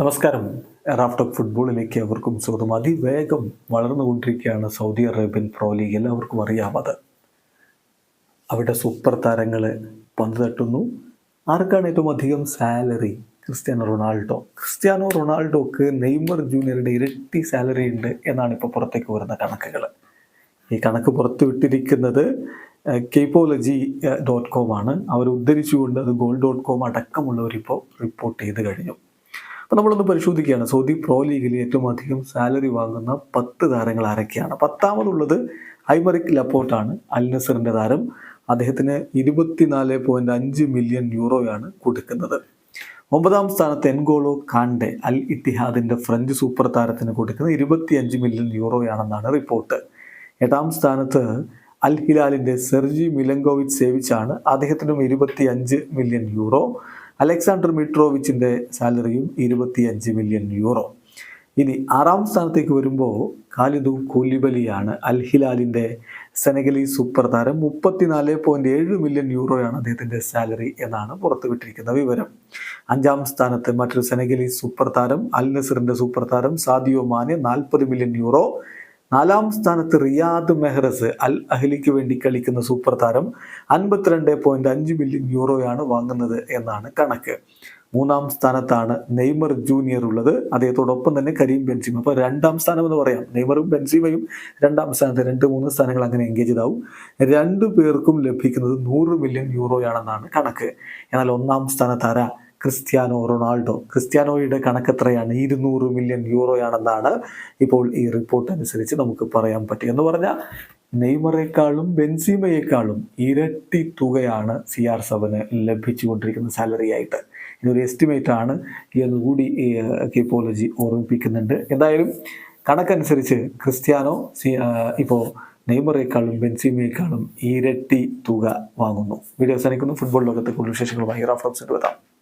നമസ്കാരം. റാഫ്റ്റോക്ക് ഫുട്ബോളിലേക്ക് അവർക്കും സ്വാഗതം. അതിവേഗം വളർന്നുകൊണ്ടിരിക്കുകയാണ് സൗദി അറേബ്യൻ പ്രോ ലീഗ്. എല്ലാവർക്കും അറിയാമത് അവിടെ സൂപ്പർ താരങ്ങൾ പന്ത് തട്ടുന്നു. ആർക്കാണ് ഏറ്റവും അധികം സാലറി? Cristiano Ronaldo. ക്രിസ്ത്യാനോ റൊണാൾഡോക്ക് നെയ്മർ ജൂനിയറുടെ ഇരട്ടി സാലറി ഉണ്ട് എന്നാണ് ഇപ്പോൾ പുറത്തേക്ക് വരുന്ന കണക്കുകൾ. ഈ കണക്ക് പുറത്തുവിട്ടിരിക്കുന്നത് കേപ്പോളജി ഡോട്ട് കോം ആണ്. അവർ ഉദ്ധരിച്ചുകൊണ്ട് അത് ഗോൾ ഡോട്ട് കോം അടക്കമുള്ളവരിപ്പോൾ റിപ്പോർട്ട് ചെയ്ത് കഴിഞ്ഞു. അപ്പോൾ നമ്മളൊന്ന് പരിശോധിക്കുകയാണ്. സൗദി പ്രോ ലീഗിൽ ഏറ്റവും അധികം സാലറി വാങ്ങുന്ന പത്ത് താരങ്ങൾ ആരൊക്കെയാണ്? പത്താമതുള്ളത് ഐമറിക് ലപ്പോർട്ടാണ് അൽ നസറിന്റെ താരം. അദ്ദേഹത്തിന് ഇരുപത്തിനാല് പോയിന്റ് അഞ്ച് മില്യൺ യൂറോയാണ് കൊടുക്കുന്നത്. ഒമ്പതാം സ്ഥാനത്ത് എൻഗോളോ കാണ്ടെ അൽ ഇത്തിഹാദിന്റെ ഫ്രഞ്ച് സൂപ്പർ താരത്തിന് കൊടുക്കുന്നത് ഇരുപത്തിയഞ്ച് മില്യൺ യൂറോയാണെന്നാണ് റിപ്പോർട്ട് എട്ടാം സ്ഥാനത്ത് അൽ ഹിലാലിന്റെ സെർജി മിലങ്കോവിച്ച് സേവിച്ചാണ്. അദ്ദേഹത്തിനും ഇരുപത്തിയഞ്ച് മില്യൺ യൂറോ അലക്സാണ്ടർ മിട്രോവിച്ചിന്റെ സാലറിയും ഇരുപത്തിയഞ്ച് മില്യൺ യൂറോ. ഇനി ആറാം സ്ഥാനത്തേക്ക് വരുമ്പോൾ ഖാലിദു കൂലിബലിയാണ് അൽ ഹിലാലിന്റെ സെനഗലി സൂപ്പർ താരം. മുപ്പത്തിനാല് പോയിന്റ് ഏഴ് മില്യൺ യൂറോയാണ് അദ്ദേഹത്തിന്റെ സാലറി എന്നാണ് പുറത്തുവിട്ടിരിക്കുന്ന വിവരം. അഞ്ചാം സ്ഥാനത്ത് മറ്റൊരു സെനഗലി സൂപ്പർ താരം അൽ നസറിന്റെ സൂപ്പർ താരം സാദിയോ മാനെ നാൽപ്പത് മില്യൺ യൂറോ നാലാം സ്ഥാനത്ത് റിയാദ് മെഹ്റസ് അൽ അഹ്ലിക്ക് വേണ്ടി കളിക്കുന്ന സൂപ്പർ താരം അൻപത്തിരണ്ട് പോയിന്റ് അഞ്ച് മില്യൺ യൂറോയാണ് വാങ്ങുന്നത് എന്നാണ് കണക്ക്. മൂന്നാം സ്ഥാനത്താണ് നെയ്മർ ജൂനിയർ ഉള്ളത്. അദ്ദേഹത്തോടൊപ്പം തന്നെ കരീം ബെൻസിമ. അപ്പോൾ രണ്ടാം സ്ഥാനം എന്ന് പറയാം. നെയ്മറും ബെൻസിമയും രണ്ടാം സ്ഥാനത്ത് രണ്ട് മൂന്ന് സ്ഥാനങ്ങൾ അങ്ങനെ എൻഗേജ് ആവും രണ്ടു പേർക്കും ലഭിക്കുന്നത് നൂറ് മില്യൺ യൂറോയാണെന്നാണ് കണക്ക്. എന്നാൽ ഒന്നാം സ്ഥാനത്ത് ആരാ? Cristiano Ronaldo. ക്രിസ്ത്യാനോയുടെ കണക്കെത്രയാണ് ഇരുന്നൂറ് മില്യൺ യൂറോയാണെന്നാണ് ഇപ്പോൾ ഈ റിപ്പോർട്ട് അനുസരിച്ച് നമുക്ക് പറയാൻ പറ്റുക. എന്ന് പറഞ്ഞാൽ നെയ്മറേക്കാളും ബെൻസീമയേക്കാളും ഇരട്ടി തുകയാണ് സി ആർ സെവന് ലഭിച്ചുകൊണ്ടിരിക്കുന്ന സാലറി ആയിട്ട്. ഇതൊരു എസ്റ്റിമേറ്റ് ആണ് എന്നുകൂടി കീപ്പോളജി ഓർമ്മിപ്പിക്കുന്നുണ്ട്. എന്തായാലും കണക്കനുസരിച്ച് ക്രിസ്ത്യാനോ സി ഇപ്പോൾ നെയ്മറേക്കാളും ബെൻസീമയേക്കാളും ഇരട്ടി തുക വാങ്ങുന്നു. വീഡിയോ അവസാനിക്കുന്നു. ഫുട്ബോൾ ലോകത്തെ കൂടുതൽ വിശേഷങ്ങളുമായി റഫറൻസ് എടുത്താം